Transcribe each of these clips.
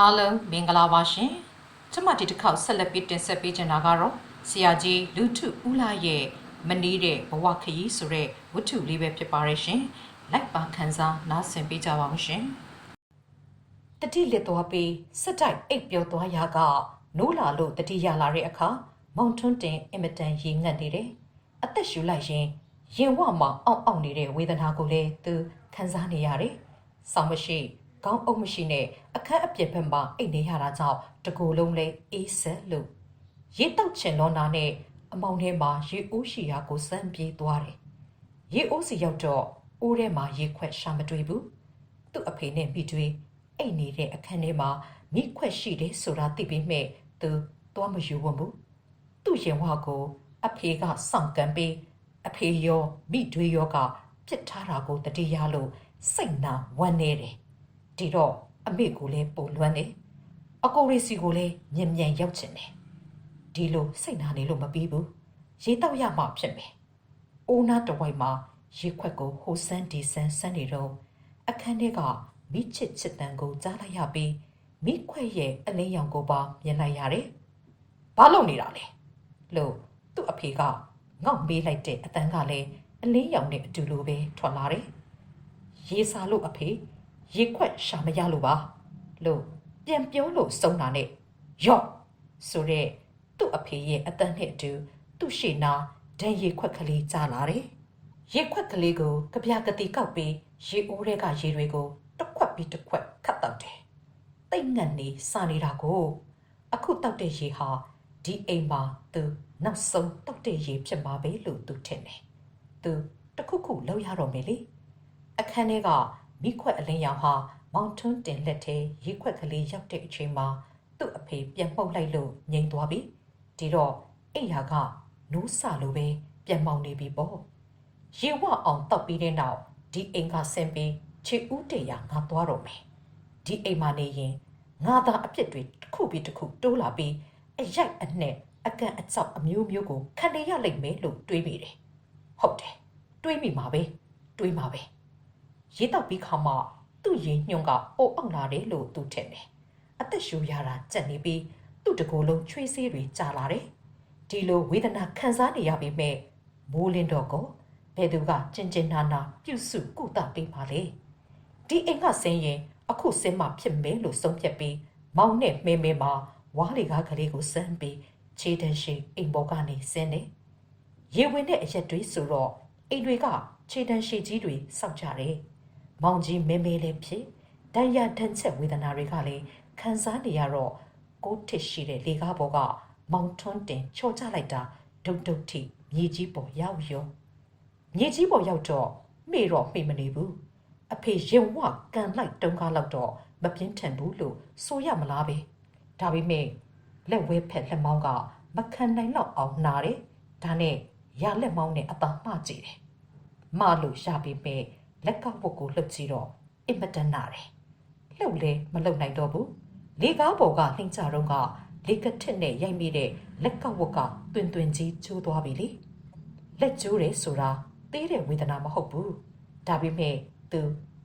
အားလုံးမင်္ဂလာပါရှင်ကျမဒီတစ်ခေါက်ဆက်လက်ပြီးတင်ဆက်ပေးချင်တာကတော့ဆရာကြီးလူထုဦးလာရဲ့မနီးတဲ့ဘဝခရီးဆိုတဲ့ဝတ္ထုလေးပဲဖြစ်ပါရဲ့ရှင်လိုက်ပါခန်းစားနားဆင်ပေးကြပါဦးရှင်တတိလက်သွားပြီးစက်တိုက်အိပ်ပျော်သွားရာကနိုးလာလို့တတိရလာတဲ့အခါမောင်ထွန်းတင်အင်မတန်ရေငတ်နေတယ်အသက်ရှူလိုက်ရင်ရင်ဝမှာအောင့်အောင့်နေတဲ့ဝေဒနာကိုလည်းသူခံစားနေရတယ်ဆောင်းမရှိ ခေါင်းအုပ်မရှိနဲ့အခက်အပြက်ဘက်မှာအိတ်နေရတာကြောင့်တကူလုံးလဲအေးဆက်လို့ရေတောက်ချင်လောနာနဲ့အမောင်ထဲမှာရေအိုးရှိရာကိုစမ်းပြေးသွားတယ်။ရေအိုးစီရောက်တော့အိုးထဲမှာရေခွက်ရှာမတွေ့ဘူး။သူ့အဖေနဲ့မိတွေအိတ်နေတဲ့အခန်းထဲမှာမိခွက်ရှိတယ်ဆိုတာသိပြီးမဲ့သူသွားမယူဝဘူး။သူ့ရင်ဝါကို အဖေကစောင့်ကန်ပြီးအဖေရောမိတွေရောကပြစ်ထားတာကိုတတိယလို့စိတ်နာဝမ်းနေတယ်။ ဒီတော့အမေကိုလည်းပုံလွမ်းတယ်အကိုရီစီကိုလည်းမြင်မြန်ရောက်ချင်တယ်ဒီလိုစိတ်နာနေလို့မပြီးဘူးရေတောက်ရမှဖြစ်မယ်အိုးနာတစ်ဝိုက်မှာရေခွက်ကိုဟိုဆန်းဒီဆန်းဆန်းနေတော့အခန်းထဲကမိချစ်ချစ်တန်ကိုကြားလိုက်ရပြီးမိခွက်ရဲ့အလင်းရောင်ကိုပါမြင်လိုက်ရတယ်ဘာလုပ်နေတာလဲလို့သူ့အဖေကငေါက်မေးလိုက်တဲ့အတန်းကလည်းအလင်းရောင်နဲ့အတူလိုပဲထွက်လာတယ်ရေစာလို့အဖေ ရေခွက်ရှာမရလို့ပါလို့ပြန်ပြောလို့စုံတာနဲ့ယော့ဆိုတဲ့သူ့အဖေရဲ့အတန်းနဲ့အတူသူ့ရှေ့နာဒန်ရေခွက်ကလေးကြားလာတယ်ရေခွက်ကလေးကိုကြပြကတိကောက်ပြီးရေအိုးထဲကရေတွေကိုတစ်ခွက်ပြီးတစ်ခွက်ခတ်တောက်တယ်တိတ်ငတ်နေစနေတာကိုအခုတောက်တဲ့ရေဟာဒီအိမ်မှာသူနောက်ဆုံးတောက်တဲ့ရေဖြစ်မှာပဲလို့သူထင်တယ်သူတစ်ခုခုလောက်ရတော့မယ်လေအခန်းထဲက မိခွက်အလင်းရောင်ဟာမောင်ထွန်းတင်လက်ထဲရေခွက်ကလေးရောက်တဲ့အချိန်မှာသူ့အဖေပြန်မှုတ်လိုက်လို့ငြိမ်သွားပြီဒီတော့အိယာကနိုးဆလိုပဲပြန်မောင်နေပြီပေါ့ရေဝအောင်တောက်ပြီးတဲ့နောက်ဒီအိမ်ကဆင်းပြီးခြေဦးတရငါသွားတော့မယ်ဒီအိမ်မှာနေရင်ငါသာအပြစ်တွေတစ်ခုပြီးတစ်ခုတိုးလာပြီးအရိုက်အနှက်အကန်အကြောက်အမျိုးမျိုးကိုခံရရလိမ့်မယ်လို့တွေးမိတယ်ဟုတ်တယ်တွေးမိမှာပဲတွေးမှာပဲ ရေတောက်ပြီးခါမှသူ့ရင်ညွန့်ကအိုအောင်လာတယ်လို့သူထင်တယ်။အသက်ရှူရတာကြက်နေပြီးသူ့တကိုယ်လုံးချွေးစေးတွေကြာလာတယ်။ဒီလိုဝေဒနာခံစားနေရပေမဲ့မိုးလင်းတော့ကိုဘယ်သူကကျင်ကျင်နာနာပြုစုကုသပေးပါလေ။ဒီအိမ်ကဆင်းရင်အခုဆင်းမှဖြစ်မယ်လို့ဆုံးဖြတ်ပြီးမောင်နဲ့မဲမဲမှာဝါးလီကားကလေးကိုစမ်းပြီးခြေတန်းရှိအိမ်ပေါ်ကနေဆင်းတယ်။ရေဝင်တဲ့အရက်တွေဆိုတော့အိမ်တွေကခြေတန်းရှိကြီးတွေစောက်ကြတယ်။ မောင်ကြီးမဲမဲလေးဖြစ်ဒဏ်ရာဒဏ်ချက်ဝေဒနာတွေကလည်းခံစားနေရတော့ကိုးထစ်ရှိတဲ့လေကားပေါ်ကမောင်ထွန်းတင်ချော်ချလိုက်တာဒုတ်ဒုတ်ထိမြေကြီးပေါ်ရောက်ရောမြေကြီးပေါ်ရောက်တော့မေ့တော့မေ့မနေဘူးအဖေရင်ဝကန်လိုက်တုံးကားလောက်တော့မပြင်းထန်ဘူးလို့ဆိုရမလားပဲဒါပေမဲ့လက်ဝဲဖက်လက်မောင်းကမခံနိုင်တော့အောင်နာတယ်ဒါနဲ့ရလက်မောင်းနဲ့အသာမှကြည့်တယ်မလို့ရပေမဲ့ လက်ကဝတ်ကိုလှုပ်ကြည့်တော့အင်မတန်နာတယ်လှုပ်လဲမလှုပ်နိုင်တော့ဘူးလေကားပေါ်ကလှိမ့်ချတော့ကလေကထစ်နဲ့ရိုက်မိတဲ့လက်ကဝတ်ကတွင်တွင်ကြီးကျိုးသွားပြီလေလက်ကျိုးတယ်ဆိုတာသေးတဲ့ဝေဒနာမဟုတ်ဘူးဒါပေမဲ့သူ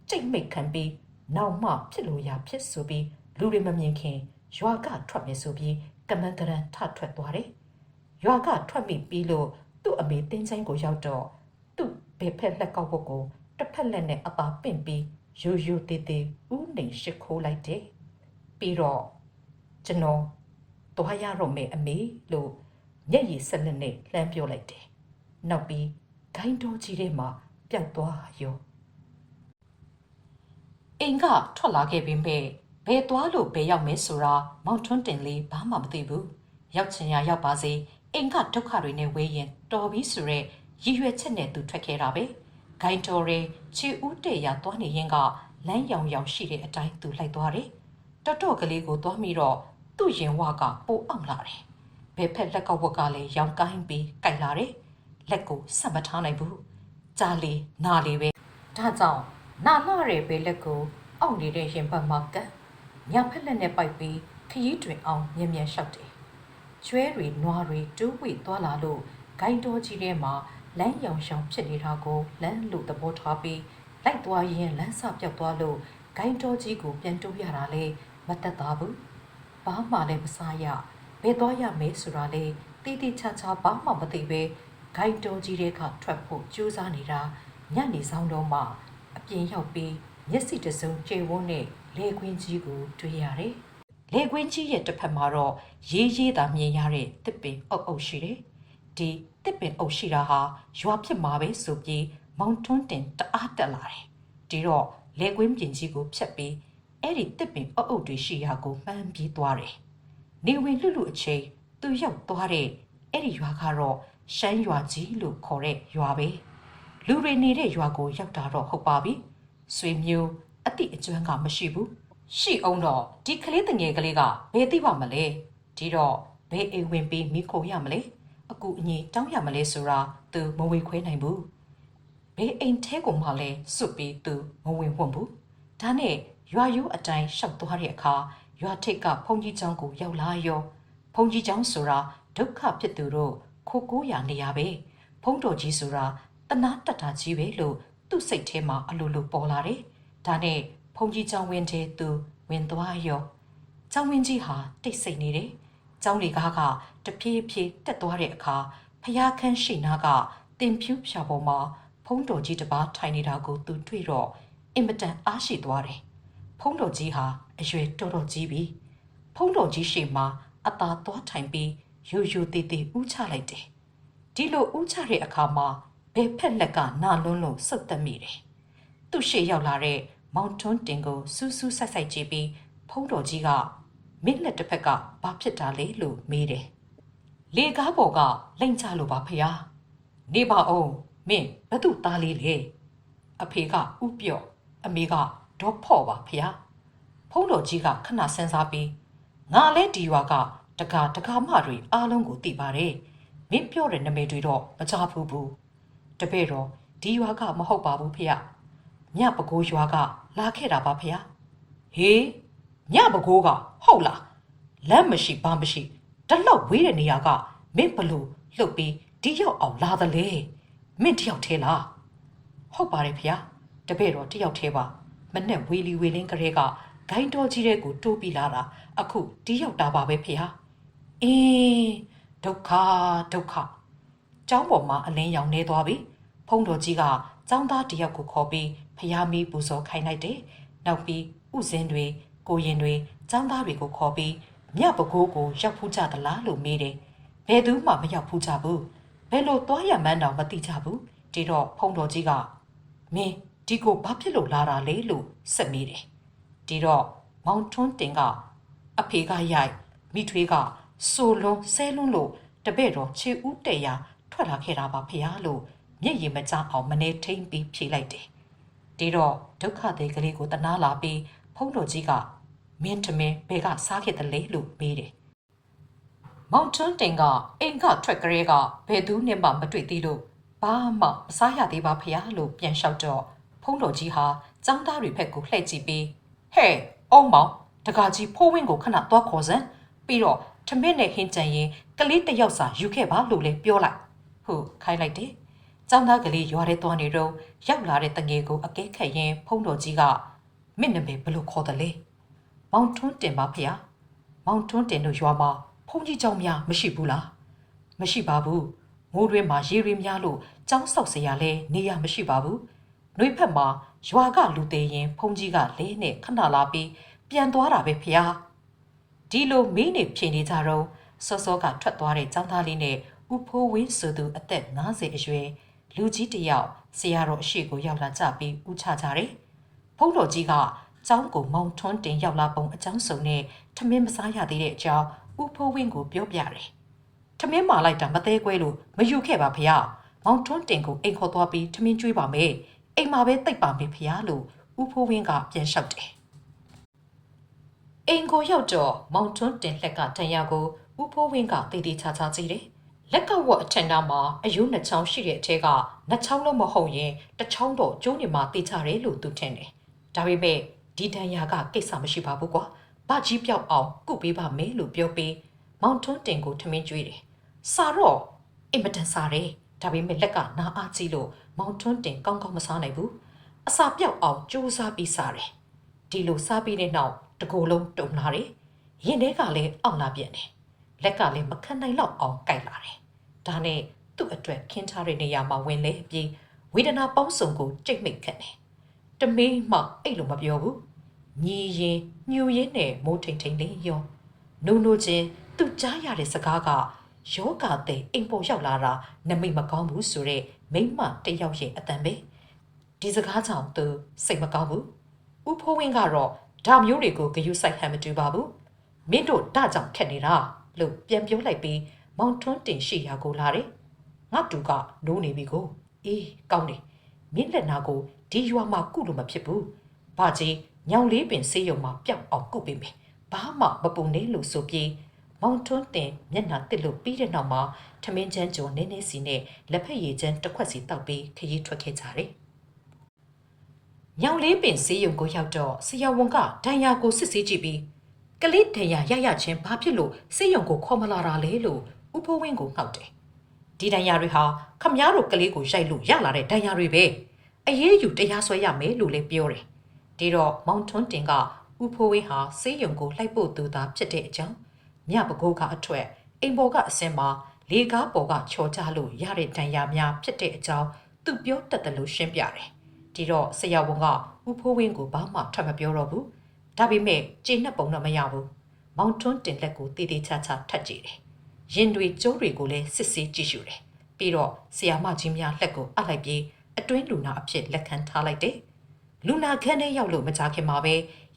ကြိတ်မိတ်ခံပြီးနောက်မှဖြစ်လို့ရဖြစ်ဆိုပြီးလူတွေမမြင်ခင်ရွာကထွက်မယ်ဆိုပြီးကမန်းကရန်ထထွက်သွားတယ်ရွာကထွက်မိပြီးလို့သူ့အမေတင်းချိုင်းကိုရောက်တော့သူ့ဘယ်ဖက်လက်ကောက်ဖို့ကို တစ်ဖက်လက်နဲ့အပါပင့်ပြီးရိုးရိုးသေးသေးဥနေရှိခိုးလိုက်တယ်ပြီးတော့ကျွန်တော်သွားရတော့မယ်အမေလို့မျက်ရည်ဆက်လက်နဲ့လှမ်းပြောလိုက်တယ်နောက်ပြီးဂိုင်းတော်ကြီးထဲမှာပျောက်သွားရောအိမ်ကထွက်လာခဲ့ပြီးမဲ့ဘယ်သွားလို့ဘယ်ရောက်မယ်ဆိုတာမောင်ထွန်းတင်လေးဘာမှမသိဘူးရောက်ချင်ရရောက်ပါစေအိမ်ကဒုက္ခတွေနဲ့ဝေးရင်တော်ပြီဆိုရက်ရည်ရွယ်ချက်နဲ့သူထွက်ခဲ့တာပဲ ဂိုင်းတော်ရဲခြေဦးတေရသွားနေရင်ကလမ်းရောင်ရောင်ရှိတဲ့အတိုင်းသူလိုက်သွားတယ်။တော်တော်ကလေးကိုသွားမိတော့သူ့ရင်ဝကပိုအောင်လာတယ်။ဘယ်ဖက်လက်ကဝက်ကလည်းရောင်ကိုင်းပြီးကြိုက်လာတယ်။လက်ကိုဆက်မထားနိုင်ဘူး။ကြာလေနာလေပဲ။ဒါကြောင့်နာနာရဲဘဲလက်ကိုအောင့်နေတဲ့ရင်ဘတ်မှာကပ်ညာဖက်လက်နဲ့ပိုက်ပြီးခရီးတွင်အောင်မြင်မြန်လျှောက်တယ်။ကျွဲတွေနွားတွေတူးဝိသွားလာလို့ဂိုင်းတော်ကြီးထဲမှာ လမ်းရောင်ရှောင်ဖြစ်နေတာကိုလမ်းလို့သဘောထားပြီးလိုက်သွားရင်လမ်းစပြောက်သွားလို့ဂိုင်းတော်ကြီးကိုပြန်တိုးရတာလေမတက်သွားဘူးဘာမှလည်းမစားရဘယ်သွားရမဲဆိုတာလေတိတိကျကျဘာမှမသိပဲဂိုင်းတော်ကြီးတွေကထွက်ဖို့ကြိုးစားနေတာညနေဆောင်တော့မှအပြင်ရောက်ပြီးမျက်စိတစ်စုံကျေဝန်းနဲ့လေကွင်းကြီးကိုတွေ့ရတယ်လေကွင်းကြီးရဲ့တစ်ဖက်မှာတော့ရေးရေးသာမြင်ရတဲ့တစ်ပင်အုပ်အုပ်ရှိတယ်ဒီ တစ်ပင်အုပ်ရှိတာဟာရွာဖြစ်မှာပဲဆိုပြီးမောင်ထွန်းတင်တအားတက်လာတယ်ဒီတော့လေကွင်းပြင်ကြီးကိုဖြတ်ပြီးအဲ့ဒီတစ်ပင်အုပ်အုပ်တွေရှိရာကိုမှန်းပြီးသွားတယ်နေဝင်လှလှအချိန်သူရောက်သွားတဲ့အဲ့ဒီရွာကတော့ရှမ်းရွာကြီးလို့ခေါ်တဲ့ရွာပဲလူတွေနေတဲ့ရွာကိုရောက်တာတော့ဟုတ်ပါပြီဆွေမျိုးအတိအကျွမ်းကမရှိဘူးရှိအောင်တော့ဒီကလေးတငယ်ကလေးကဘယ်သိပါမလဲဒီတော့ဘယ်အိမ်ဝင်ပြီးမိခိုရမလဲ အကူအညီတောင်းရမလဲဆိုတာသူမဝေခွဲနိုင်ဘူးဘယ်အိမ်ထဲကိုမှလည်းစွတ်ပြီးသူမဝင်ဝွန့်ဘူးဒါနဲ့ရွာရိုးအတိုင်းရှောက်သွားတဲ့အခါရွာထိပ်ကဖုန်ကြီးကျောင်းကိုရောက်လာရောဖုန်ကြီးကျောင်းဆိုတာဒုက္ခဖြစ်သူတို့ခိုကိုးရနေရပဲဖုံးတော်ကြီးဆိုတာတနာတတာကြီးပဲလို့သူ့စိတ်ထဲမှာအလိုလိုပေါ်လာတယ်ဒါနဲ့ဖုန်ကြီးကျောင်းဝင်းထဲသူဝင်သွားရောကျောင်းဝင်းကြီးဟာတိတ်ဆိတ်နေတယ် ကျောင်းလေကားကတဖြည်းဖြည်းတက်သွားတဲ့အခါဖျားခန်းရှိနာကတင်ဖြူဖြာပေါ်မှာဖုံးတော်ကြီးတစ်ပါးထိုင်နေတာကိုသူတွေ့တော့အင်မတန်အားရှိသွားတယ်ဖုံးတော်ကြီးဟာအရွယ်တော်တော်ကြီးပြီဖုံးတော်ကြီးရှိမှအသာသွားထိုင်ပြီးရိုးရိုးသေးသေးဥချလိုက်တယ်ဒီလိုဥချတဲ့အခါမှာဘယ်ဖက်လက်ကနာလွန်းလို့စုတ်တက်မိတယ်သူ့ရှေ့ရောက်လာတဲ့မောင်ထွန်းတင်ကိုစူးစူးဆိုင်ဆိုင်ကြည့်ပြီးဖုံးတော်ကြီးက မင်းလက်တစ်ဖက်ကဘာဖြစ်တာလဲလို့မေးတယ်လေကားပေါ်ကလိန်ချလို့ပါဖျားနေပါအောင်မင်းဘသူသားလေးလေအဖေကဥပြော့အမေကဒေါဖော့ပါဖျားဖုံးတော်ကြီးကခဏစဉ်းစားပြီးငါလဲဒီရွာကတကာတကာမတွေအားလုံးကိုသိပါတယ်မင်းပြောတဲ့နာမည်တွေတော့မချဘူးဘူးတပည့်တော်ဒီရွာကမဟုတ်ပါဘူးဖေ။ညပကိုးရွာကလာခဲ့တာပါဖေ။ဟေး ညပကိုးကဟုတ်လားလမ်းမရှိဘာမရှိတလောက်ဝေးတဲ့နေရာကမင်းဘလို့လှုပ်ပြီးဒီရောက်အောင်လာသလဲမင်းတယောက်သေးလားဟုတ်ပါတယ်ဖေ။တပည့်တော်တယောက်သေးပါမနဲ့ဝေလီဝေလင်းကလေးကဂိုင်းတော်ကြီးတဲ့ကိုတိုးပြီးလာတာအခုဒီရောက်တာပါပဲဖေ။အင်းဒုက္ခဒုက္ခကျောင်းပေါ်မှာအလင်းရောင်နေသွားပြီဖုံးတော်ကြီးကចောင်းသားတယောက်ကိုခေါ်ပြီးဖျားမီးပူဇော်ခိုင်းလိုက်တယ်နောက်ပြီးဥစဉ်တွေ ကိုရင်တွေចောင်းသားတွေကိုခေါ်ပြီးမြပကိုးကိုရောက်ဖူးကြသလားလို့မေးတယ်ဘယ်သူမှမရောက်ဖူးကြဘူးဘယ်လိုသွားရမှန်းတော့မသိကြဘူးဒီတော့ဖုံးတော်ကြီးကမင်းဒီကိုဘာဖြစ်လို့လာတာလဲလို့ဆက်မေးတယ်ဒီတော့မောင်ထွန်းတင်ကအဖေကရိုက်မိထွေးကဆိုလွန်းဆဲလွန်းလို့တပည့်တော်ခြေဦးတဲ့ရာထွက်လာခဲ့တာပါဖေဟာလို့မျက်ရည်မကျအောင်မနေထိန်ပြီးဖြေလိုက်တယ်ဒီတော့ဒုက္ခသေးကလေးကိုတနာလာပြီးဖုံး တော်ကြီးကမင်းထမင်းဘယ်ကစားခဲ့တယ်လဲလို့မေးတယ်မောင်ထွန်းတင်ကအိမ်ကထွက်ကလေးကဘယ်သူနဲ့မှမတွေ့သေးလို့ဘာမှမစားရသေးပါဖေဟာလို့ပြန်လျှောက်တော့ဖုံးတော်ကြီးဟာចောင်းသားတွေဖက်ကိုလှည့်ကြည့်ပြီးဟဲ့အောင်မောင်တကာကြီးဖိုးဝင်းကိုခဏသွားခေါ်စမ်းပြီးတော့ထမင်းနဲ့ဟင်းကြံရင်ကလေးတစ်ယောက်စာယူခဲ့ပါလို့လည်းပြောလိုက်ဟုတ်ခိုင်းလိုက်တယ်။ចောင်းသားကလေးရွာထဲသွားနေတော့ရောက်လာတဲ့တငယ်ကိုအကဲခတ်ရင်ဖုံးတော်ကြီးက မင့်နာမည်ဘယ်လိုခေါ်တယ်လဲမောင်ထွန်းတင်ပါဖေ။မောင်ထွန်းတင်တို့ရွာမှာဖုန်ကြီးကျောင်းများမရှိဘူးလား။မရှိပါဘူး။မိုးတွင်းမှာရေတွေများလို့ကျောင်းဆောက်စရာလဲနေရာမရှိပါဘူး။နှွေးဖက်မှာရွာကလူသေးရင်ဖုန်ကြီးကလဲနဲ့ခဏလာပြီးပြန်သွားတာပဲဖေ။ဒီလိုမင်းနေဖြေနေကြတော့စောစောကထွက်သွားတဲ့ကျောင်းသားလေးနဲ့ဥဖိုးဝင်းဆိုသူအသက်90အရွယ်လူကြီးတယောက်ဆရာတော်အရှိကိုရောက်လာကြပြီးဥချကြတယ်။ ဖုန်းတော်ကြီးကကျောင်းကိုမောင်ထွန်းတင်ရောက်လာပုံအကြောင်းစုံနဲ့ထမင်းမစားရသေးတဲ့အကြောင်းဦးဖိုးဝင်းကိုပြောပြတယ်။ထမင်းမာလိုက်တာမသေးကွဲလို့မယူခဲ့ပါဖေ။မောင်ထွန်းတင်ကိုအိမ်ခေါ်သွားပြီးထမင်းကျွေးပါမယ်။အိမ်မှာပဲတိတ်ပါမယ်ဖေလို့ဦးဖိုးဝင်းကပြန်လျှောက်တယ်။အိမ်ကိုရောက်တော့မောင်ထွန်းတင်လက်ကတန်ရကိုဦးဖိုးဝင်းကတည်တည်ချာချာကြည့်တယ်။လက်ကဝတ်အထက်နားမှာအယုနှစ်ချောင်းရှိတဲ့အထက်ကနှစ်ချောင်းလုံးမဟုတ်ရင်တစ်ချောင်းတော့ကျိုးနေမှာတေချတယ်လို့သူထင်တယ်။ ဒါပေမဲ့ဒီတန်ရာကကိစ္စမရှိပါဘူးကွာ။ဗကြီးပြောက်အောင်ကုပေးပါမယ်လို့ပြောပြီးမောင်ထွန်းတင်ကိုထမင်းကျွေးတယ်။စာတော့အင်မတန်စားတယ်။ဒါပေမဲ့လက်ကနာအားကြီးလို့မောင်ထွန်းတင်ကောင်းကောင်းမစားနိုင်ဘူး။အစာပြောက်အောင်ကြိုးစားပြီးစားတယ်။ဒီလိုစားပြီးတဲ့နောက်တကိုယ်လုံးတုံလာတယ်ရင်ထဲကလည်းအောင့်လာပြန်တယ်လက်ကလည်းမခံနိုင်တော့အောင်ကြိုက်လာတယ်ဒါနဲ့သူ့အတွက်ခင်းထားတဲ့နေရာမှာဝင်လေပြီးဝေဒနာပေါင်းစုံကိုကြိတ်မိတ်ခတ်တယ် တမင်းမှအဲ့လိုမပြောဘူးညီရင်ညူရင်းနဲ့မိုးထိန်ထိန်လေးရောနုံနုချင်းသူကြားရတဲ့စကားကယောဂတဲ့အိမ်ပေါ်ရောက်လာတာနမိတ်မကောင်းဘူးဆိုတဲ့မိမ့်မတစ်ယောက်ရဲ့အတန်ပဲဒီစကားကြောင့်သူစိတ်မကောင်းဘူးဦးဖိုးဝင်းကတော့ဒါမျိုးတွေကိုဂယုစိုက်ဟန်မတူပါဘူးမင်းတို့ဒါကြောင့်ခက်နေတာလို့ပြန်ပြောလိုက်ပြီးမောင်ထွန်းတင်ရှိရာကိုလာတယ်ငါတူကနိုးနေပြီကိုအေးကောင်းတယ်မင်းလက်နာကို ဒီရွာမှာကုလို့မဖြစ်ဘူးဘာကြီးညောင်လေးပင်ဆေးရုံမှာပျောက်အောင်ကုပေးမယ်ဘာမှမပူနေလို့ဆိုပြီးမောင်ထွန်းတင်မျက်နှာတစ်လို့ပြီးတဲ့နောက်မှာထမင်းချမ်းကျော်နင်းနေစီနဲ့လက်ဖက်ရည်ချမ်းတစ်ခွက်စီတောက်ပြီးခရီးထွက်ခဲ့ကြတယ်ညောင်လေးပင်ဆေးရုံကိုရောက်တော့ဆရာဝန်ကဒဏ်ရာကိုစစ်ဆေးကြည့်ပြီးကလေးဒဏ်ရာရရချင်းဘာဖြစ်လို့ဆေးရုံကိုခေါ်မလာတာလဲလို့ဥဖိုးဝင်းကိုငှောက်တယ်ဒီဒဏ်ရာတွေဟာခမည်းတော်ကလေးကိုရိုက်လို့ရလာတဲ့ဒဏ်ရာတွေပဲ အရေးယူတရားစွဲရမယ်လို့လည်းပြောတယ်ဒီတော့မောင်ထွန်းတင်ကဥဖိုးဝင်းဟာဆေးရုံကိုလိုက်ဖို့သူသာဖြစ်တဲ့အကြောင်းမြပကိုးကအထွတ်အိမ်ပေါ်ကအစင်မှာလေကားပေါ်ကချော်ချလို့ရတဲ့ဒဏ်ရာများဖြစ်တဲ့အကြောင်းသူပြောတတ်တယ်လို့ရှင်းပြတယ်ဒီတော့ဆရာဝန်ကဥဖိုးဝင်းကိုဘာမှထပ်မပြောတော့ဘူးဒါပေမဲ့ကျေနပ်ပုံတော့မရဘူးမောင်ထွန်းတင်လက်ကိုတည်တည်ချာချာထပ်ကြည့်တယ်ရင်တွေကျိုးတွေကိုလည်းစစ်ဆေးကြည့်ရှုတယ်ပြီးတော့ဆီယာမကြီးများလက်ကိုအပ်လိုက်ပြီး အတွင်းလူနာအဖြစ်လက်ခံထားလိုက်တယ်လူနာခန်းထဲရောက်လို့မကြခင်မှာပဲ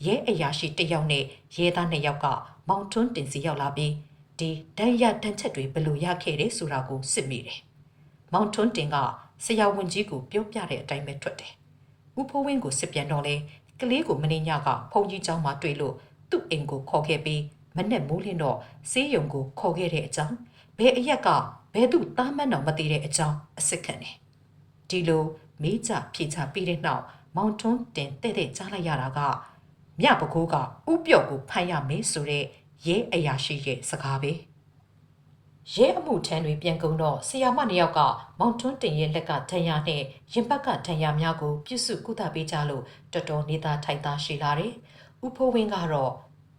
ရဲအရာရှိတစ်ယောက်နဲ့ရဲသားနှစ်ယောက်ကမောင်ထွန်းတင်စီရောက်လာပြီးဒီဒဏ်ရာတန်ချက်တွေဘယ်လိုရခဲ့တယ်ဆိုတာကိုစစ်မိတယ်မောင်ထွန်းတင်ကဆရာဝန်ကြီးကိုပြောပြတဲ့အတိုင်းပဲထွက်တယ်ဦးဖိုးဝင်းကိုစစ်ပြန်တော့လဲကလေးကိုမင်းညကဖုန်ကြီးကျောင်းမှာတွေ့လို့သူ့အိမ်ကိုခေါ်ခဲ့ပြီးမနဲ့မိုးလင်းတော့ဆေးရုံကိုခေါ်ခဲ့တဲ့အကြောင်းဘယ်အရက်ကဘယ်သူတားမှန်းတော့မသိတဲ့အကြောင်းအစစ်ခံတယ် ဒီလိုမေးကြဖြေချပြီးတဲ့နောက်မောင်ထွန်းတင်တဲ့တဲ့ကြားလိုက်ရတာကမြပကိုးကဥပြော့ကိုဖမ်းရမယ်ဆိုတဲ့ရဲအရာရှိရဲ့စကားပဲရဲအမှုထမ်းတွေပြန်ကုန်တော့ဆီယာမနှစ်ယောက်ကမောင်ထွန်းတင်ရဲ့လက်ကထန်ရနဲ့ရင်ပတ်ကထန်ရများကိုပြုစုကုသပေးကြလို့တော်တော်နေသားထိုက်သားရှိလာတယ်။ဥဖိုးဝင်းကတော့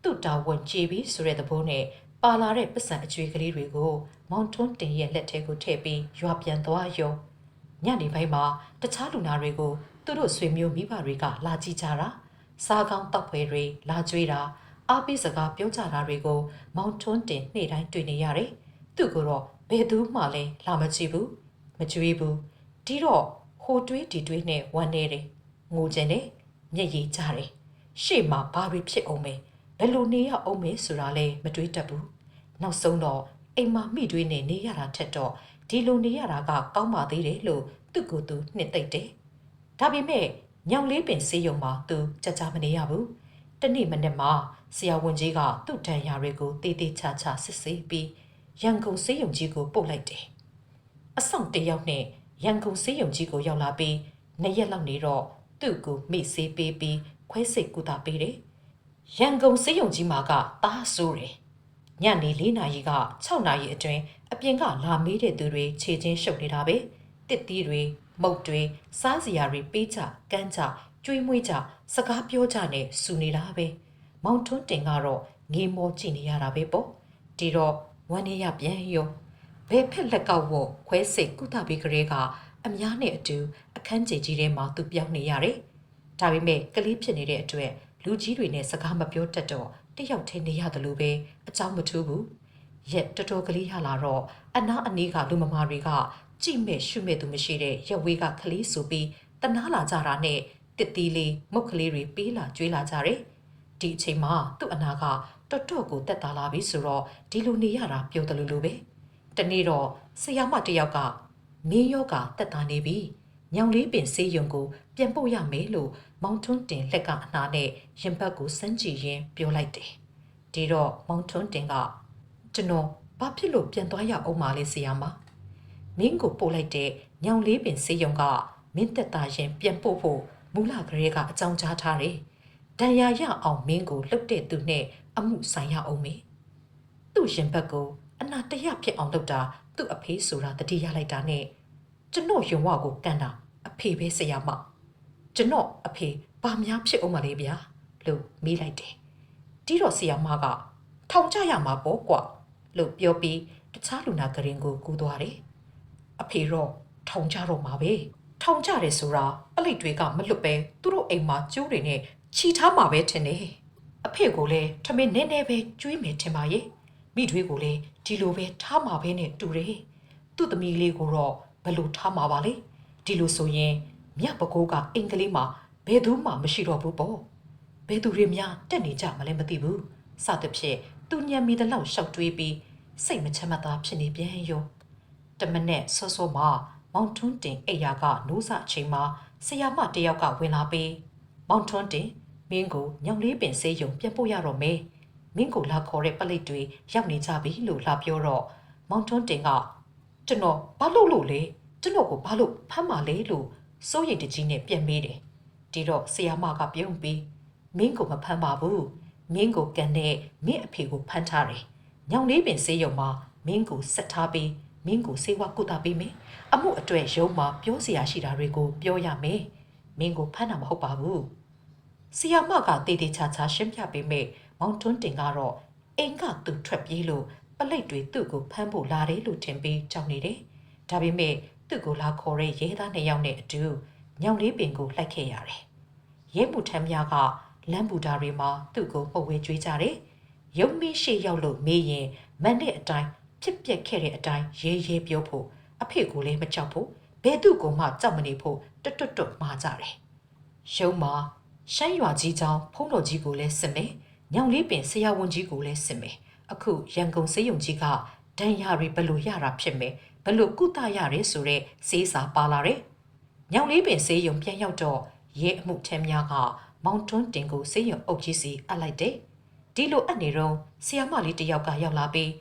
သူ့တာဝန်ကြည်ပြီးဆိုတဲ့သဘောနဲ့ပါလာတဲ့ပတ်စံအကျွေးကလေးတွေကိုမောင်ထွန်းတင်ရဲ့လက်ထဲကိုထည့်ပြီးရွာပြန်သွားရော ညနေပိုင်းမှာတခြားလူနာတွေကိုသူတို့ဆွေမျိုးမိဘတွေကလာကြည့်ကြတာစားကောင်းတောက်ဖွယ်တွေလာကြွေးတာအားပေးစကားပြောကြတာတွေကိုမောင်ထွန်းတင်နေ့တိုင်းတွေ့နေရတယ်သူ့ကိုတော့ဘယ်သူမှလည်းလာမကြည့်ဘူးမကြွေးဘူးဒီတော့ဟိုတွေးဒီတွေးနဲ့ဝမ်းနေတယ်ငိုကြတယ်မျက်ရည်ကျတယ်ရှေ့မှာဘာတွေဖြစ်အောင်မဲဘယ်လိုနေရအောင်မဲဆိုတာလဲမတွေးတတ်ဘူးနောက်ဆုံးတော့အိမ်မှာမိတွေးနေနေရတာထက်တော့ ဒီလိုနေရတာကကောင်းပါသေးတယ်လို့သူ့ကိုယ်သူနှစ်သိမ့်တယ်ဒါပေမဲ့ညောင်လေးပင်ဆေးရုံမှာသူကြကြမနေရဘူးတနေ့မနေ့မှာဆရာဝန်ကြီးကသူ့ဒဏ်ရာတွေကိုတေးသေးချာချာစစ်ဆေးပြီးရန်ကုန်ဆေးရုံကြီးကိုပို့လိုက်တယ်အဆောင်တယောက်နဲ့ရန်ကုန်ဆေးရုံကြီးကိုရောက်လာပြီးနှစ်ရက်လောက်နေတော့သူ့ကိုမိဆေးပေးပြီးခွဲစိတ်ကုသပေးတယ်ရန်ကုန်ဆေးရုံကြီးမှာကတားဆိုးတယ် ညနေ၄နာရီက6နာရီအတွင်းအပြင်ကလာမေးတဲ့သူတွေခြေချင်းရှုပ်နေတာပဲတစ်သီးတွေမုတ်တွေစားစရာတွေပေးကြကမ်းကြကျွေးမွေးကြစကားပြောကြနဲ့စူနေတာပဲမောင်ထွန်းတင်ကတော့ငေးမောကြည့်နေရတာပဲပေါ့ဒီတော့ဝမ်းနေရပြန်ရောဘယ်ဖက်လက်ကောက်ဝခွဲစိတ်ကုသပေးကလေးကအများနဲ့အတူအခန်းကျယ်ကြီးထဲမှာသူပြောင်းနေရတယ်ဒါပေမဲ့ကလေးဖြစ်နေတဲ့အတွက် လူကြီးတွေနဲ့စကားမပြောတတ်တော့တယောက်တည်းနေရတယ်လို့ပဲအကြောင်းမထူးဘူးရက်တော်တော်ကလေးရလာတော့အနာအနီးကလူမမာတွေကကြည့်မဲ့ရှုမဲ့သူမရှိတဲ့ရက်ဝေးကကလေးဆိုပြီးတနာလာကြတာနဲ့တစ်တီးလေးမုတ်ကလေးတွေပေးလာကျွေးလာကြတယ်ဒီအချိန်မှာသူ့အနာကတော်တော်ကိုတက်တာလာပြီဆိုတော့ဒီလိုနေရတာပြောတယ်လို့လိုပဲတနေ့တော့ဆရာမတယောက်ကမင်းယောဂတက်တာနေပြီ ညောင်လေးပင်ဆေးရုံကိုပြန်ပို့ရမယ်လို့မောင်ထွန်းတင်လက်ကအနာနဲ့ရင်ဘတ်ကိုစမ်းကြည့်ရင်းပြောလိုက်တယ်ဒီတော့မောင်ထွန်းတင်ကကျွန်တော်ဘာဖြစ်လို့ပြန်သွားရအောင်မလဲဆရာမမင်းကိုပို့လိုက်တဲ့ညောင်လေးပင်ဆေးရုံကမင်းသက်သားရင်ပြန်ပို့ဖို့မူလကလေးကအကြောင်းကြားထားတယ်ဒဏ်ရာရအောင်မင်းကိုလှုပ်တဲ့သူနဲ့အမှုဆိုင်ရအောင်မေသူ့ရင်ဘတ်ကိုအနာတရဖြစ်အောင်လုပ်တာသူ့အဖေးဆိုတာတတိရလိုက်တာနဲ့ ကျွန်တော်ယုံဝကိုကန်တာအဖေပဲဆရာမကျွန်တော်အဖေဘာများဖြစ်အောင်မလဲဗျာလို့မေးလိုက်တယ်တီးတော့ဆီယာမကထောင်ကြရမှာပေါ့ကွာလို့ပြောပြီးတခြားလူနာကရင်ကိုကူးသွားတယ်အဖေတော့ထောင်ကြတော့မှာပဲထောင်ကြတယ်ဆိုတာပလိတ်တွေကမလွတ်ပဲသူတို့အိမ်မှာကျိုးတွေနဲ့ချီထားမှာပဲထင်တယ်အဖေကိုလည်းထမင်းနည်းနည်းပဲကျွေးမယ်ထင်ပါရဲ့မိထွေးကိုလည်းဒီလိုပဲထားမှာပဲနဲ့တူတယ်သူ့သမီးလေးကိုတော့ ဘယ်လိုထားမှာပါလဲဒီလိုဆိုရင်မြတ်ပကိုးကအင်္ဂလိပ်မှာဘယ်သူမှမရှိတော့ဘူးပေါ့ဘယ်သူတွေများတက်နေကြမလဲမသိဘူးစသဖြင့်သူညံမီတဲ့လောက်ရှောက်တွေးပြီးစိတ်မချမ်းမသာဖြစ်နေပြန်ရောတမနဲ့ဆော့ဆော့မှာမောင်ထွန်းတင်အိယာကနိုးစအချိန်မှာဆရာမတယောက်ကဝင်လာပြီးမောင်ထွန်းတင်မင်းကိုညောင်လေးပင်ဆေးရုံပြန်ပို့ရတော့မယ်မင်းကိုလာခေါ်တဲ့ပလိတ်တွေရောက်နေကြပြီလို့လာပြောတော့မောင်ထွန်းတင်က ကျွန်တော်ဘာလို့လို့လဲကျွန်တော်ကိုဘာလို့ဖမ်းပါလဲလို့စိုးရိမ်တကြီးနဲ့ပြန်မေးတယ်ဒီတော့ဆရာမကပြုံးပြီးမင်းကိုမဖမ်းပါဘူးမင်းကိုကန်တဲ့မင်းအဖေကိုဖမ်းထားတယ်ညောင်လေးပင်ဆေးရုံမှာမင်းကိုဆက်ထားပြီးမင်းကိုဆေးဝါးကုသပေးမယ်အမှုအတွေ့ရုံးမှာပြောစရာရှိတာတွေကိုပြောရမယ်မင်းကိုဖမ်းတာမဟုတ်ပါဘူးဆီယာမကတေးသေးချာချာရှင်းပြပေးမယ်မောင်ထွန်းတင်ကတော့အိမ်ကသူထွက်ပြေးလို့ ပလိတ်တွေသူ့ကိုဖမ်းဖို့လာတယ်လို့ထင်ပြီးကြောက်နေတယ်ဒါပေမဲ့သူ့ကိုလာခေါ်တဲ့ရဲသားနှစ်ယောက်နဲ့အတူညောင်လေးပင်ကိုလိုက်ခဲ့ရတယ်ရဲမှုထမ်းများကလမ်းဘူတာတွေမှာသူ့ကိုပုတ်ဝဲကြွေးကြတယ်ရုံမင်းရှိရောက်လို့မေးရင်မန်တဲ့အတိုင်းဖြစ်ပျက်ခဲ့တဲ့အတိုင်းရေးရေးပြောဖို့အဖေကိုလည်းမကြောက်ဖို့ဘဲသူ့ကိုမှကြောက်မနေဖို့တွတ်တွတ်တွတ်မှားကြတယ်။ရုံးမှာရှမ်းရွာကြီးကြောင်ဖုံးတော်ကြီးကိုလည်းစစ်မယ်။ညောင်လေးပင်ဆရာဝန်ကြီးကိုလည်းစစ်မယ်။ အခုရန်ကုန်စေယုံကြီးကဒဏ်ရာတွေဘလို့ရတာဖြစ်မယ်။ဘလို့ကုသရရဲဆိုတဲ့စေးစာပါလာတယ်။ညောင်လေးပင်စေယုံပြန်ရောက်တော့ရဲအမှုထမ်းများကမောင်တွန်းတင်ကိုစေယုံအုပ်ကြီးစီအပ်လိုက်တယ်။ဒီလိုအပ်နေတော့ဆီယာမလေးတယောက်ကရောက်လာပြီး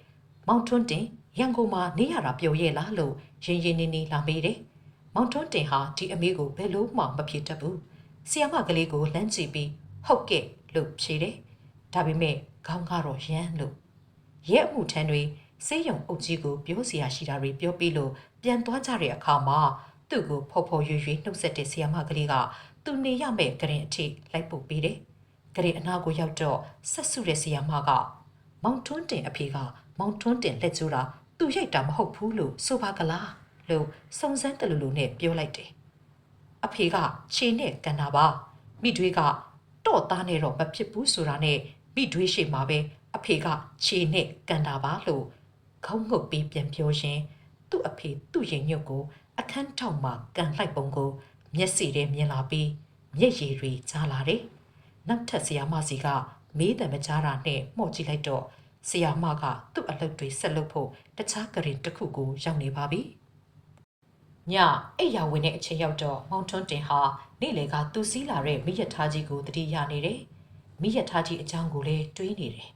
မောင်ထွန်းတင်ရန်ကုန်မှာနေရတာပျော်ရဲ့လားလို့ရင်ရင်နေနေလာမေးတယ်။မောင်ထွန်းတင်ဟာဒီအမေကိုဘယ်လို့မှမဖြစ်တတ်ဘူး။ဆီယာမကလေးကိုလှမ်းကြည့်ပြီးဟုတ်ကဲ့လို့ဖြေတယ်။ဒါပေမဲ့ခေါင်းကတော့ရမ်းလို့ ရဲအမှုထမ်းတွေစေးရုံအုပ်ကြီးကိုပြောစရာရှိတာတွေပြောပြီးလို့ပြန်သွားကြတဲ့အခါမှာသူ့ကိုဖော်ဖော်ရွရွနှုတ်ဆက်တဲ့ဆီယာမကလေးကသူနေရမဲ့ကရင်အထိလိုက်ပုတ်ပေးတယ်။ကရင်အနာကိုရောက်တော့ဆက်စုတဲ့ဆီယာမကမောင်ထွန်းတင်အဖေကမောင်ထွန်းတင်လက်ကျိုးတာသူရိုက်တာမဟုတ်ဘူးလို့ဆိုပါကလားလို့စုံစမ်းတလူလူနဲ့ပြောလိုက်တယ်အဖေကခြေနဲ့ကန်တာပါမိတွေးကတော့သားနဲ့တော့မဖြစ်ဘူးဆိုတာနဲ့မိတွေးရှိမှာပဲ အဖေကခြေနဲ့ကန်တာပါလို့ခေါင်းငုတ်ပြီးပြန်ပြောရင်သူ့အဖေသူ့ရင်ညွတ်ကို အခန်းထောက်မှာကန်လိုက်ပုံကို မျက်စိထဲမြင်လာပြီးမျက်ရည်တွေကြားလာတယ်နောက်ထပ်ဆရာမစီကမေးတယ်မကြားတာနဲ့မှုတ်ကြည့်လိုက်တော့ဆရာမကသူ့အလုပ်တွေဆက်လုပ်ဖို့တခြားကရင်တစ်ခုကိုရောက်နေပါပြီ။ညအိယာဝင်တဲ့အချိန်ရောက်တော့မောင်ထွန်းတင်ဟာနေ့လေကသူစည်းလာတဲ့မိရထားကြီးကိုတတိယနေတယ်။မိရထားကြီးအကြောင်းကိုလည်းတွေးနေတယ်။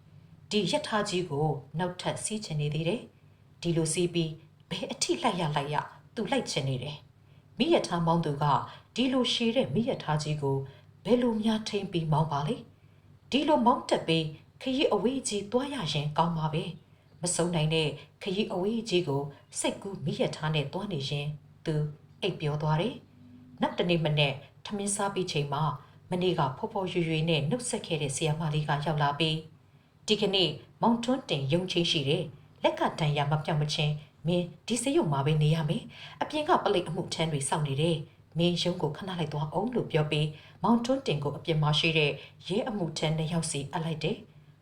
ဒီရထားကြီးကိုနောက်ထပ်စီးချင်နေသေးတယ်။ဒီလိုစီးပြီးဘယ်အထိလိုက်ရလိုက်ရသူလိုက်ချင်နေတယ်။မိရထားမောင်းသူကဒီလိုရှည်တဲ့မိရထားကြီးကိုဘယ်လိုများထိမ့်ပြီးမောင်းပါလဲ။ဒီလိုမောင်းတက်ပြီးခရီးအဝေးကြီးသွားရရင်ကောင်းပါပဲမစုံနိုင်တဲ့ခရီးအဝေးကြီးကိုစိတ်ကူးမိရထားနဲ့သွားနေရင်သူအိပ်ပြောသွားတယ်နောက်တနေ့မနေ့ထမင်းစားပြီးချိန်မှာမနေ့ကဖော်ဖော်ရွရွနဲ့နှုတ်ဆက်ခဲ့တဲ့ဆီယမလေးကရောက်လာပြီး ဒီကနေ့မောင်ထွန်းတင်ယုံချင်းရှိတယ်လက်ကတန်ရမပြောင်းမချင်းမင်းဒီစေယုံမှာပဲနေရမယ်အပြင်ကပလိတ်အမှုထမ်းတွေစောင့်နေတယ်မင်းရုံးကိုခဏလိုက်သွားအောင်လို့ပြောပြီးမောင်ထွန်းတင်ကိုအပြင်မှာရှိတဲ့ရဲအမှုထမ်းနှစ်ယောက်စီအပ်လိုက်တယ်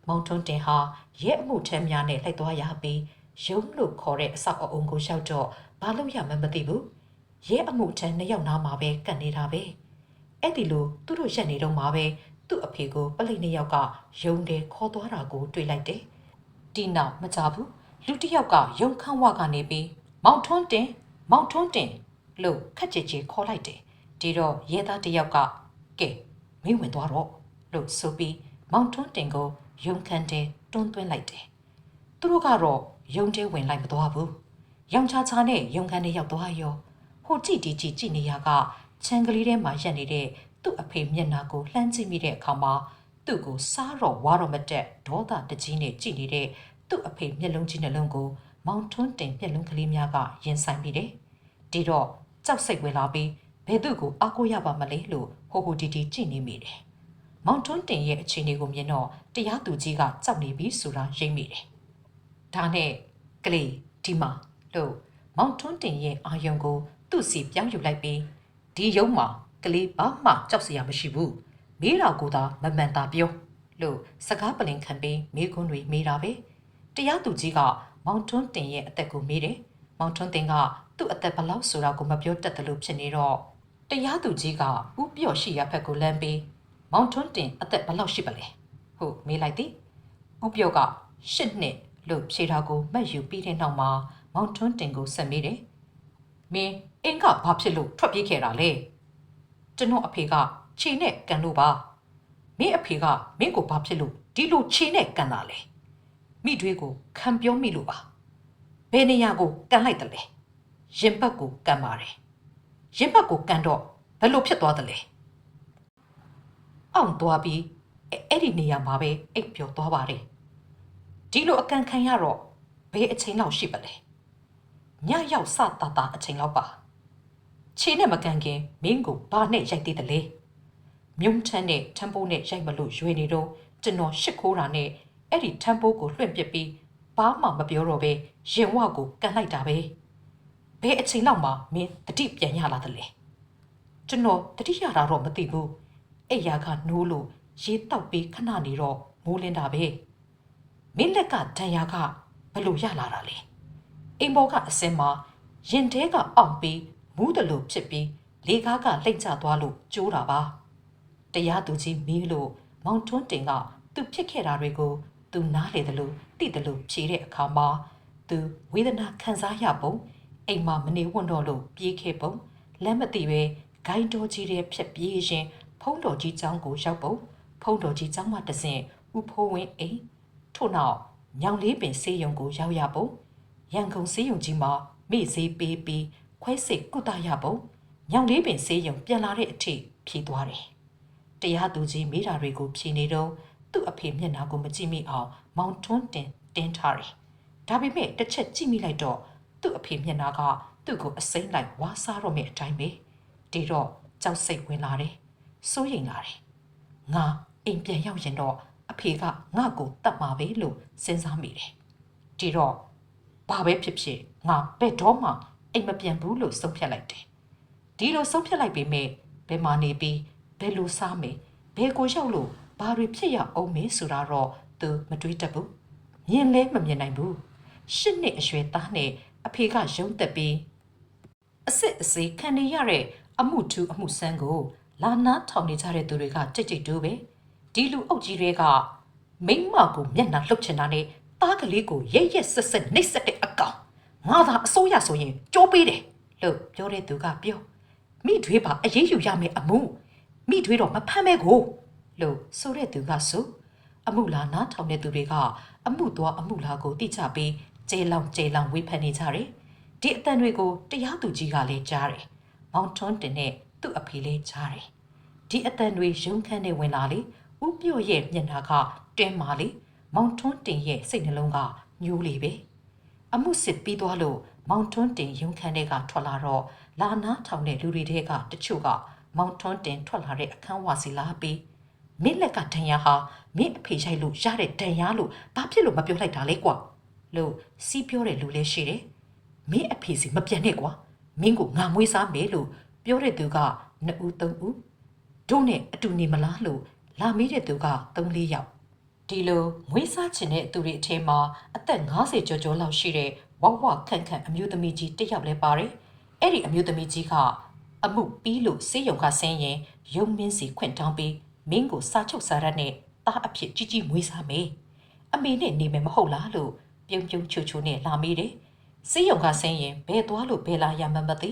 မောင်ထွန်းတင်ဟာရဲအမှုထမ်းများနဲ့လိုက်သွားရပြီးရုံးလို့ခေါ်တဲ့အဆောက်အအုံကိုရောက်တော့ဘာလို့ရမှမသိဘူးရဲအမှုထမ်းနှစ်ယောက်နားမှာပဲကတ်နေတာပဲအဲ့ဒီလိုသူတို့ရက်နေတော့မှာပဲ သူ့အဖေကိုပလိတ်နှစ်ယောက်ကရုံတယ်ခေါ်သွားတာကိုတွေ့လိုက်တယ်တီနောက်မကြဘူးလူတစ်ယောက်ကရုံခန်းဝကနေပြီးမောင်ထွန်းတင်မောင်ထွန်းတင်လို့ခက်ကြကြခေါ်လိုက်တယ်ဒီတော့ရဲသားတစ်ယောက်ကကဲမင်းဝင်သွားတော့လို့ဆိုပြီးမောင်ထွန်းတင်ကိုရုံခန်းတဲတွန်းသွင်းလိုက်တယ်။သူတို့ကတော့ရုံတဲဝင်လိုက်မသွားဘူး။ရောင်ချာချာနဲ့ရုံခန်းထဲရောက်သွားရောဟိုကြည့်တီကြည့်ကြည့်နေရကချန်ကလေးထဲမှာရက်နေတဲ့ သူ့အဖေမျက်နှာကိုလှမ်းကြည့်မိတဲ့အခါမှာသူ့ကိုစားတော့ဝါတော့မတက်ဒေါသတကြီးနဲ့ကြည့်နေတဲ့သူ့အဖေမျက်လုံးကြီးနှလုံးကိုမောင်ထွန်းတင်မျက်လုံးကလေးများကရင်ဆိုင်ပြီးတယ်။ဒီတော့ကြောက်စိတ်ဝင်လာပြီးဘယ်သူ့ကိုအကိုရပါမလဲလို့ဟိုဟိုတီတီကြည့်နေမိတယ်။မောင်ထွန်းတင်ရဲ့အခြေအနေကိုမြင်တော့တရားသူကြီးကကြောက်နေပြီဆိုတာရိပ်မိတယ်။ဒါနဲ့ကလေးဒီမှာလို့မောင်ထွန်းတင်ရဲ့အာယုံကိုသူ့စီပြောင်းယူလိုက်ပြီးဒီရုံးမှာ ကလေးဘာမှကြောက်စရာမရှိဘူး။မေးတာကိုသာမမှန်တာပြောလို့စကားပလင်ခံပြီးမိကွန်းတွေမေးတာပဲ။တရားသူကြီးကမောင်ထွန်းတင်ရဲ့အသက်ကိုမေးတယ်။မောင်ထွန်းတင်ကသူ့အသက်ဘယ်လောက်ဆိုတာကိုမပြောတတ်တယ်လို့ဖြစ်နေတော့တရားသူကြီးကဥပြော့ရှိရဖက်ကိုလမ်းပြီးမောင်ထွန်းတင်အသက်ဘယ်လောက်ရှိပါလဲဟုတ်မေးလိုက်သည်ဥပြော့ကရှစ်နှစ်လို့ဖြေတာကိုမှတ်ယူပြီးတဲ့နောက်မှာမောင်ထွန်းတင်ကိုဆက်မေးတယ်မင်းအင်းကဘာဖြစ်လို့ထွက်ပြေးခဲ့တာလဲ ကျွန်တော်အဖေကခြေနဲ့ကန်လို့ပါမင်းအဖေကမင်းကိုဘာဖြစ်လို့ဒီလိုခြေနဲ့ကန်တာလဲမိတွေးကိုခံပြောမိလို့ပါဘယ်နေရာကိုကန်လိုက်တယ်လဲရင်ဘတ်ကိုကန်ပါတယ်ရင်ဘတ်ကိုကန်တော့ဘယ်လိုဖြစ်သွားတယ်လဲအောင်သွားပြီးအဲ့အဲ့ဒီနေရာမှာပဲအိပ်ပျော်သွားပါတယ်ဒီလိုအကန်ခံရတော့ဘယ်အချိန်လောက်ရှိပါလဲညရောက်စတာတာအချိန်လောက်ပါ ခြေနဲ့မကန်ခင်မင်းကိုဘာနဲ့ရိုက်သေးတယ်လဲမြုံထန်းနဲ့ထမ်းပိုးနဲ့ရိုက်မလို့ရွေနေတော့ကျွန်တော်ရှစ်ခိုးတာနဲ့အဲ့ဒီထမ်းပိုးကိုလွှင့်ပစ်ပြီးဘာမှမပြောတော့ပဲရင်ဝကိုကန်လိုက်တာပဲဘယ်အချိန်လောက်မှမင်းတတိပြန်ရလာတယ်လဲကျွန်တော်တတိရတာတော့မသိဘူးအဲ့ရကနိုးလို့ရေတောက်ပြီးခဏနေတော့မိုးလင်းတာပဲမင်းလက်ကဒဏ်ရာကဘယ်လိုရလာတာလဲအိမ်ဘောကအစင်မှာရင်ထဲကအောင့်ပြီး မူးတယ်လို့ဖြစ်ပြီးလေကားကလှိမ့်ကျသွားလို့ကျိုးတာပါတရားသူကြီးမီးလို့မောင်ထွန်းတင်ကသူဖြစ်ခဲ့တာတွေကိုသူနားလေတယ်လို့သိတယ်လို့ဖြေတဲ့အခါမှာသူဝေဒနာခံစားရပုံအိမ်မှာမနေဝံ့တော့လို့ပြေးခဲ့ပုံလက်မသိပဲဂိုင်းတော်ကြီးတဲ့ဖြက်ပြေးရင်ဖုံးတော်ကြီးကျောင်းကိုရောက်ပုံဖုံးတော်ကြီးကျောင်းမှတဆင့်ဥဖိုးဝင်းအိမ်ထို့နောက်ညောင်လေးပင်ဆေးရုံကိုရောက်ရပုံရန်ကုန်ဆေးရုံကြီးမှာမိစေးပေးပြီး ခွဲစိတ်ကုသရပုံညောင်လေးပင်ဆေးရုံပြန်လာတဲ့အထိဖြေသွားတယ်တရားသူကြီးမိတာတွေကိုဖြေနေတော့သူ့အဖေမျက်နှာကိုမကြည့်မိအောင်မောင်ထွန်းတင်တင်းထားတယ်ဒါပေမဲ့တစ်ချက်ကြည့်မိလိုက်တော့သူ့အဖေမျက်နှာကသူ့ကိုအစိမ့်လိုက်ဝါစားတော့မယ့်အတိုင်းပဲဒီတော့ကြောက်စိတ်ဝင်လာတယ်စိုးရိမ်လာတယ်ငါအိမ်ပြန်ရောက်ရင်တော့အဖေကငါ့ကိုတတ်မှာပဲလို့စဉ်းစားမိတယ်ဒီတော့ဘာပဲဖြစ်ဖြစ်ငါဘယ်တော့မှ အိမ်မပြန်ဘူးလို့ဆုံးဖြတ်လိုက်တယ်ဒီလိုဆုံးဖြတ်လိုက်ပေမဲ့ဘယ်မှာနေပြီးဘယ်လိုစားမယ်ဘယ်ကိုရောက်လို့ဘာတွေဖြစ်ရအောင်မေးဆိုတာတော့သူမတွေးတတ်ဘူးမြင်လဲမမြင်နိုင်ဘူးရှစ်နှစ်အရွယ်သားနဲ့အဖေကရုံးသက်ပြီးအစ်စ်အစေးခံနေရတဲ့အမှုထူးအမှုဆန်းကို လာနာထောင်နေကြတဲ့သူတွေကကြိတ်ကြိတ်တိုးပဲဒီလူအုပ်ကြီးတွေကမိမ့်မကိုမျက်နှာလှုပ်ချင်တာနဲ့သားကလေးကိုရက်ရက်ဆက်ဆက်နှိပ်စက်တဲ့အကောင် ငါသာအစိုးရဆိုရင်ကြိုးပေးတယ်လို့ပြောတဲ့သူကပြောမိတွေပါအရေးယူရမယ်အမှုမိတွေတော့မဖမ်းမဲကိုလို့ဆိုတဲ့သူကဆိုအမှုလာနားထောင်တဲ့သူတွေကအမှုသွားအမှုလာကိုတိကျပြီးကျေလောင်ကျေလောင်ဝေဖန်နေကြတယ်ဒီအတန်တွေကိုတရားသူကြီးကလည်းကြားတယ်မောင်ထွန်းတင်နဲ့သူ့အဖေလေးကြားတယ်ဒီအတန်တွေရုံခန်းနဲ့ဝင်လာလေဥပြော့ရဲ့မျက်နှာကတင်းမာလေမောင်ထွန်းတင်ရဲ့စိတ်နှလုံးကညိုးလေပဲ အမှုစစ်ပြီးသွားလို့မောင်ထွန်းတင်ရုံခန်းထဲကထွက်လာတော့လာနာထောင်တဲ့လူတွေထဲကတချို့ကမောင်ထွန်းတင်ထွက်လာတဲ့အခန်းဝါစီလာပြီးမင်းလက်ကဒဏ်ရာဟာမင်းအဖေရိုက်လို့ရတဲ့ဒဏ်ရာလို့ဘာဖြစ်လို့မပြောလိုက်တာလဲကွာလို့စီးပြောတဲ့လူလည်းရှိတယ်မင်းအဖေစီမပြန်နဲ့ကွာမင်းကိုငါမွေးစားမယ်လို့ပြောတဲ့သူကနှစ်ဦးသုံးဦးတို့နဲ့အတူနေမလားလို့လာမေးတဲ့သူက၃၄ယောက် ဒီလိုမွေးစားချင်တဲ့သူတွေအထဲမှာအသက်50ကျော်ကျော်လောက်ရှိတဲ့ဝဝခန့်ခန့်အမျိုးသမီးကြီးတစ်ယောက်လည်းပါတယ်အဲ့ဒီအမျိုးသမီးကြီးကအမှုပြီးလို့စေယုံကဆင်းရင်ရုံမင်းစီခွင့်တောင်းပြီးမင်းကိုစာချုပ်စာရက်နဲ့တားအဖြစ်ကြီးကြီးမွေးစားမယ်အမေနဲ့နေမယ်မဟုတ်လားလို့ပြုံပြုံချူချူနဲ့လာမေးတယ်စေယုံကဆင်းရင်ဘယ်သွားလို့ဘယ်လာရမှမသိ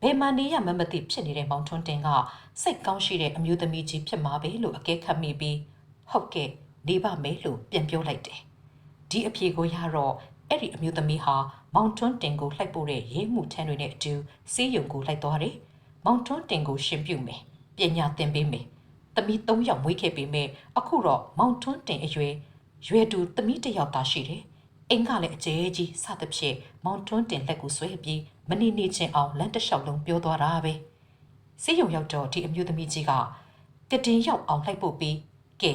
ဘယ်မှနေရမှမသိဖြစ်နေတဲ့မောင်ထွန်းတင်ကစိတ်ကောင်းရှိတဲ့အမျိုးသမီးကြီးဖြစ်မှာပဲလို့အကဲခတ်မိပြီးဟုတ်ကဲ့ နေပါမယ်လို့ပြန်ပြောလိုက်တယ်ဒီအဖြေကိုရတော့အဲ့ဒီအမျိုးသမီးဟာမောင်ထွန်းတင်ကိုလှိုက်ပို့တဲ့ရဲမှုထမ်းတွေနဲ့အတူစေးရုံကိုလိုက်သွားတယ်မောင်ထွန်းတင်ကိုရှင်ပြုမယ်ပညာသင်ပေးမယ်သမီး၃ယောက်မွေးခဲ့ပေမဲ့အခုတော့မောင်ထွန်းတင်အရွယ်ရွယ်တူသမီးတစ်ယောက်သာရှိတယ်အိမ်ကလည်းအကျဲကြီးစသဖြင့်မောင်ထွန်းတင်လက်ကိုဆွဲပြီးမနေနေချင်းအောင်လမ်းတစ်လျှောက်လုံးပြောသွားတာပဲစေးရုံရောက်တော့ဒီအမျိုးသမီးကြီးကကတင်ရောက်အောင်လှိုက်ပို့ပြီးကဲ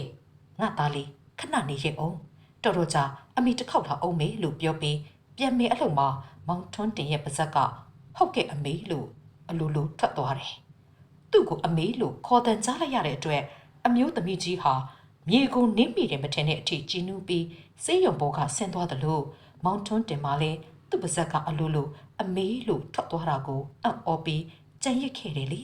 ငါသားလေးခဏနေရင်အောင်တော်တော်ကြာအမိတစ်ခေါက်ထားအောင်မေလို့ပြောပြီးပြန်မေအလှုံမှာမောင်ထွန်းတင်ရဲ့ပါဇက်ကဟုတ်ကဲ့အမေလို့အလိုလိုထွက်သွားတယ်သူ့ကိုအမေလို့ခေါ်တန်ကြားလိုက်ရတဲ့အတွက်အမျိုးသမီးကြီးဟာမြေကိုနင်းမိတယ်မထင်တဲ့အထိကြည်နူးပြီးစေးရုံဘောကဆင်းသွားတယ်လို့မောင်ထွန်းတင်မှလည်းသူ့ပါဇက်ကအလိုလိုအမေလို့ထွက်သွားတာကိုအံ့ဩပြီးကြံ့ရစ်ခဲ့တယ်လေ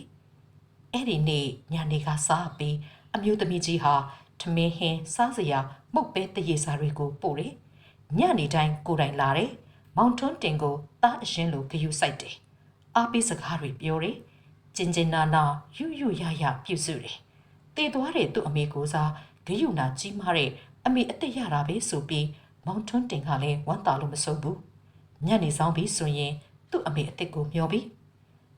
အဲ့ဒီနေ့ညနေကစားပြီးအမျိုးသမီးကြီးဟာ ထမင်းဟင်းစားစရာမုတ်ပဲတရေစာတွေကိုပို့တယ်။ညနေတိုင်းကိုယ်တိုင်လာတယ်။မောင်ထွန်းတင်ကိုတားအရင်လိုဂယုစိုက်တယ်။အားပေးစကားတွေပြောတယ်။ကျင်ကျင်နာနာယူယူရရပြုစုတယ်။တည်သွားတဲ့သူ့အမေကိုစားဂယုနာကြီးမားတဲ့အမေအစ်စ်ရတာပဲဆိုပြီးမောင်ထွန်းတင်ကလည်းဝမ်းသာလို့မဆုံးဘူး။ညနေဆောင်ပြီးဆိုရင်သူ့အမေအစ်စ်ကိုမျောပြီး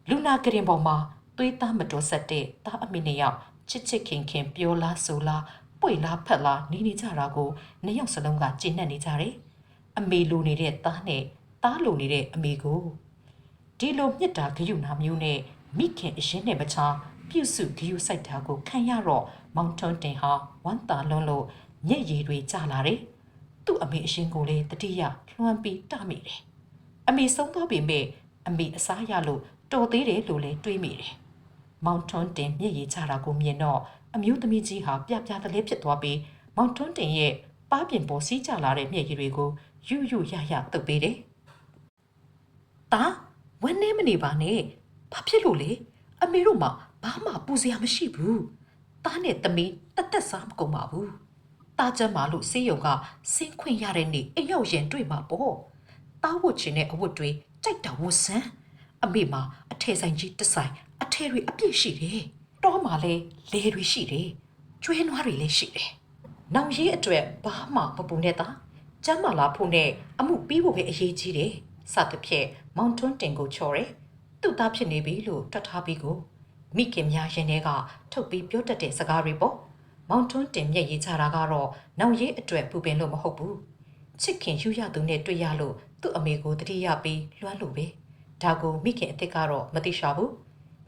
လူနာကရင်ပေါ်မှာသွေးသားမတော်ဆက်တဲ့သားအမိနှစ်ယောက်ချစ်ချစ်ခင်ခင်ပြောလားဆိုလား ပွေလားဖက်လားနေနေကြတာကိုနှစ်ယောက်စလုံးကကျဉ်နဲ့နေကြတယ်။အမေလိုနေတဲ့သားနဲ့သားလိုနေတဲ့အမေကိုဒီလိုမြစ်တာဂယုနာမျိုးနဲ့မိခင်အရင်နဲ့မချာပြုစုဂယုစိုက်တာကိုခံရတော့မောင်ထွန်းတင်ဟာဝမ်းသာလွန်းလို့မျက်ရည်တွေကျလာတယ်။သူ့အမေအရှင်ကိုလည်းတတိယလွှမ်းပြီးတမိတယ်။အမေဆုံးသွားပေမဲ့အမေအစားရလို့တော်သေးတယ်လို့လည်းတွေးမိတယ်။မောင်ထွန်းတင်မျက်ရည်ချတာကိုမြင်တော့ အမျိုးသမီးကြီးဟာပြပြတလဲဖြစ်သွားပြီးမောင်ထွန်းတင်ရဲ့ပါးပြင်ပေါ်စီးကျလာတဲ့မျက်ရည်တွေကိုယူယူရရတုပ်ပေးတယ်။တာဝန်းနေမနေပါနဲ့။ဘာဖြစ်လို့လဲ။အမေတို့မှဘာမှပူစရာမရှိဘူး။တာနဲ့သမီးတက်တက်စားမကုန်ပါဘူး။တာကျမ်းမာလို့စေးရုံကဆင်းခွင့်ရတဲ့နေ့အိမ်ရောက်ရင်တွေ့မှာပေါ့။တားဝတ်ချင်တဲ့အဝတ်တွေကြိုက်တာဝတ်ဆန်းအမေမှာအထည်ဆိုင်ကြီးတစ်ဆိုင်အထည်တွေအပြည့်ရှိတယ် တောမှာလည်းလေတွေရှိတယ်ကျွဲနွားတွေလည်းရှိတယ်နောင်ရေးအတွက်ဘာမှမပူနဲ့တာကျမ်းမာလာဖို့နဲ့အမှုပြီးဖို့ပဲအရေးကြီးတယ်စသဖြင့်မောင်ထွန်းတင်ကိုချော်တယ်သူ့သားဖြစ်နေပြီလို့တွတ်ထားပြီးကိုမိခင်များရင်ထဲကထုတ်ပြီးပြောတတ်တဲ့စကားတွေပေါ့မောင်ထွန်းတင်မျက်ရည်ချတာကတော့နောင်ရေးအတွက်ပူပင်လို့မဟုတ်ဘူးချစ်ခင်ယူရသူနဲ့တွေ့ရလို့သူ့အမေကိုတတိယပြီးလွှမ်းလို့ပဲဒါကိုမိခင်အစ်စ်ကတော့မသိရှာဘူး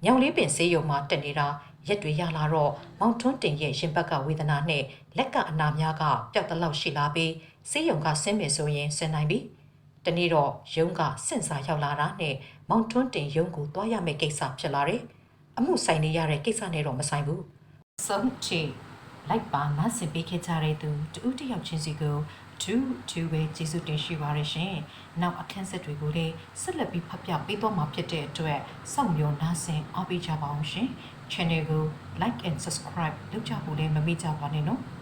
ညောင်လေးပင်ဆေးရုံမှာတက်နေတာ ရက်တွေရလာတော့မောင်ထွန်းတင်ရဲ့ရင်ဘက်ကဝေဒနာနဲ့လက်ကအနာများကပျောက်တလောက်ရှိလာပြီးဆေးရုံကဆင်းမယ်ဆိုရင်ဆင်းနိုင်ပြီတနေ့တော့ရုံးကစင့်စာရောက်လာတာနဲ့မောင်ထွန်းတင်ရုံးကိုတွားရမယ့်ကိစ္စဖြစ်လာတယ်အမှုဆိုင်နေရတဲ့ကိစ္စနဲ့တော့မဆိုင်ဘူးဆုံးချီလိုက်ပါမဆင်ပေးခဲ့ကြတဲ့သူတူတယောက်ချင်းစီကိုတူတူပဲကျေးဇူးတင်ရှိပါရရှင်။နောက်အခန်းဆက်တွေကိုလည်းဆက်လက်ပြီးဖတ်ပြပေးသွားမှာဖြစ်တဲ့အတွက်စောင့်မျှော်နှားဆင်အားပေးကြပါအောင်ရှင်။ Channel ကို like and subscribe လုပ်ကြဖို့လည်းမမေ့ကြပါနဲ့နော်။